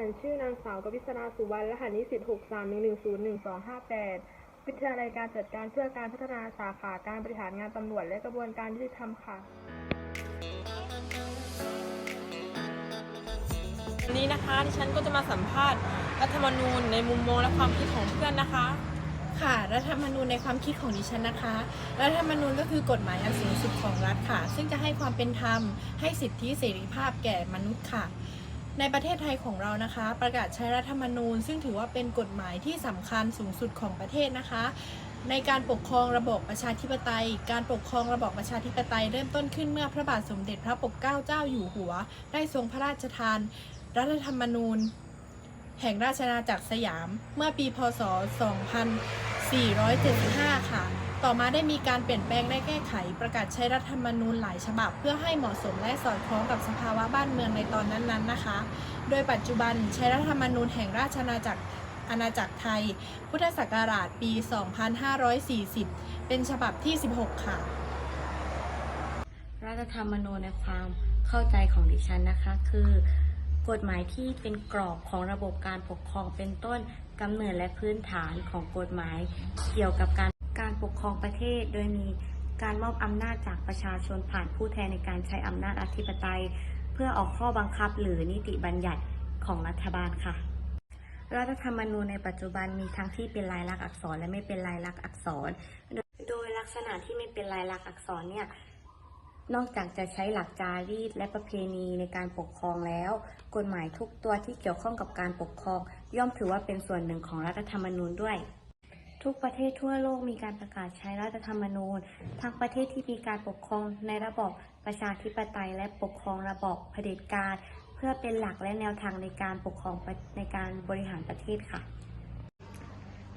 ฉันชื่อนางสาวกวิศราสุวรรณรหัสนิสิต6311021558วิทยาลัยการจัดการเพื่อการพัฒนาสาขาการบริหารงานตำรวจและกระบวนการยุติธรรมค่ะ วันนี้นะคะดิฉันก็จะมาสัมภาษณ์รัฐธรรมนูญในมุมมองและความคิดของเพื่อนนะคะ ค่ะรัฐธรรมนูญในความคิดของดิฉันนะคะ รัฐธรรมนูญก็คือกฎหมายอันสูงสุดของรัฐค่ะ ซึ่งจะให้ความเป็นธรรมให้สิทธิเสรีภาพแก่มนุษย์ค่ะ ในประเทศไทยของเรานะคะ ประกาศใช้รัฐธรรมนูญ ซึ่งถือว่าเป็นกฎหมายที่สำคัญสูงสุดของประเทศนะคะ ในการปกครองระบอบประชาธิปไตย การปกครองระบอบประชาธิปไตยเริ่มต้นขึ้นเมื่อพระบาทสมเด็จพระปกเกล้าเจ้าอยู่หัว ได้ทรงพระราชทาน รัฐธรรมนูญ แห่งราชอาณาจักรสยาม เมื่อปีพศ 2475 ค่ะ ต่อมาได้มีการเปลี่ยนแปลงและแก้ไขประกาศใช้รัฐธรรมนูญหลายฉบับ เพื่อให้เหมาะสมและสอดคล้องกับสภาวะบ้านเมืองในตอนนั้นๆนะคะ โดยปัจจุบันใช้รัฐธรรมนูญแห่งราชอาณาจักรอาณาจักรไทย พุทธศักราชปี 2540 เป็นฉบับที่ 16 ค่ะ รัฐธรรมนูญในความเข้าใจของดิฉันนะคะคือกฎหมายที่เป็นกรอบของระบบการปกครองเป็นต้นกำเนิดและพื้นฐานของกฎหมายเกี่ยวกับการ การปกครองประเทศ โดยมีการมอบอำนาจจากประชาชนผ่านผู้แทนในการใช้อำนาจอธิปไตย เพื่อออกข้อบังคับหรือนิติบัญญัติของรัฐบาลค่ะ รัฐธรรมนูญในปัจจุบันมีทั้งที่เป็นลายลักษณ์อักษรและไม่เป็นลายลักษณ์อักษร โดยลักษณะที่ไม่เป็นลายลักษณ์อักษรเนี่ยนอกจากจะใช้หลักจารีตและประเพณีในการปกครองแล้ว กฎหมายทุกตัวที่เกี่ยวข้องกับการปกครอง ย่อมถือว่าเป็นส่วนหนึ่งของรัฐธรรมนูญด้วย ทุกประเทศทั่วโลกมีการประกาศใช้รัฐธรรมนูญ ทั้งประเทศที่มีการปกครองในระบอบประชาธิปไตย และปกครองระบอบเผด็จการ เพื่อเป็นหลักและแนวทางในการปกครองในการบริหารประเทศค่ะ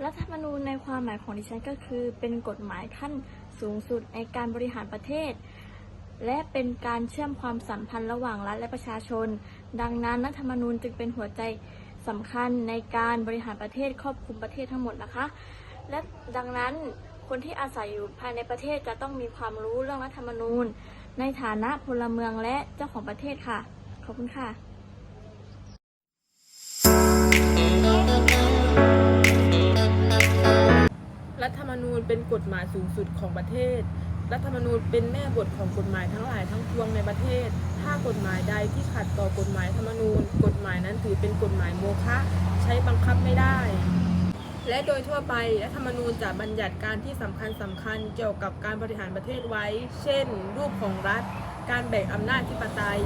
รัฐธรรมนูญในความหมายของดิฉันก็คือ เป็นกฎหมายขั้นสูงสุดในการบริหารประเทศ และเป็นการเชื่อมความสัมพันธ์ระหว่างรัฐและประชาชน ดังนั้นรัฐธรรมนูญจึงเป็นหัวใจสำคัญในการบริหารประเทศครอบคลุมประเทศทั้งหมดนะคะ และดังนั้นคนที่อาศัยอยู่ภายในประเทศจะต้องมีความรู้เรื่องรัฐธรรมนูญ ในฐานะพลเมืองและเจ้าของประเทศค่ะ ขอบคุณค่ะรัฐธรรมนูญเป็นกฎหมายสูงสุดของประเทศ รัฐธรรมนูญเป็นแม่บทของกฎหมายทั้งหลายทั้งปวงในประเทศ ถ้ากฎหมายใดที่ขัดต่อกฎหมายธรรมนูญ กฎหมายนั้นถือเป็นกฎหมายโมฆะใช้บังคับไม่ได้ และโดยทั่วไปรัฐธรรมนูญจะบัญญัติการที่สำคัญสำคัญเกี่ยวกับการบริหารประเทศไว้ เช่น รูปของรัฐ การแบ่งอำนาจที่ปไตย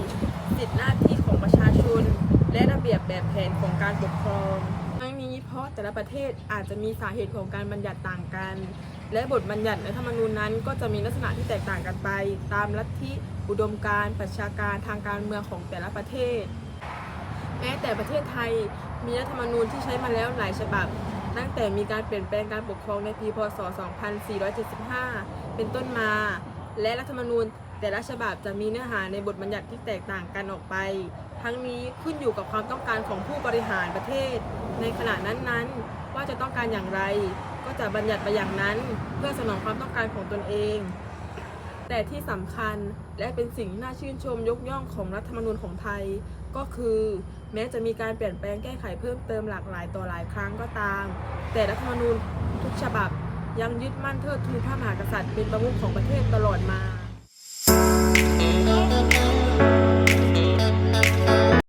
สิทธิหน้าที่ของประชาชน และระเบียบแบบแผนของการปกครอง ทั้งนี้เพราะแต่ละประเทศอาจจะมีสาเหตุของการบัญญัติต่างกัน และบทบัญญัติในธรรมนูญนั้น ก็จะมีลักษณะที่แตกต่างกันไป ตามลัทธิอุดมการณ์ประชาการทางการเมืองของแต่ละประเทศ แม้แต่ประเทศไทยมีรัฐธรรมนูญที่ใช้มาแล้วหลายฉบับ ตั้งแต่มีการเปลี่ยนแปลงการปกครองในปีพศ 2475 เป็นต้นมา และรัฐธรรมนูญแต่ละฉบับจะมีเนื้อหาในบทบัญญัติที่แตกต่างกันออกไป ทั้งนี้ขึ้นอยู่กับความต้องการของผู้บริหารประเทศ ในขณะนั้นๆ ว่าจะต้องการอย่างไร ก็จะบัญญัติไปอย่างนั้นเพื่อสนองความต้องการของตนเอง แต่ที่สำคัญและเป็นสิ่งน่าชื่นชมยกย่องของรัฐธรรมนูญของไทย ก็คือ แม้จะมีการเปลี่ยนแปลงแก้ไขเพิ่มเติมหลากหลายต่อหลายครั้งก็ตาม แต่รัฐธรรมนูญทุกฉบับยังยึดมั่นเทิดทูนพระมหากษัตริย์เป็นประมุขของประเทศตลอดมา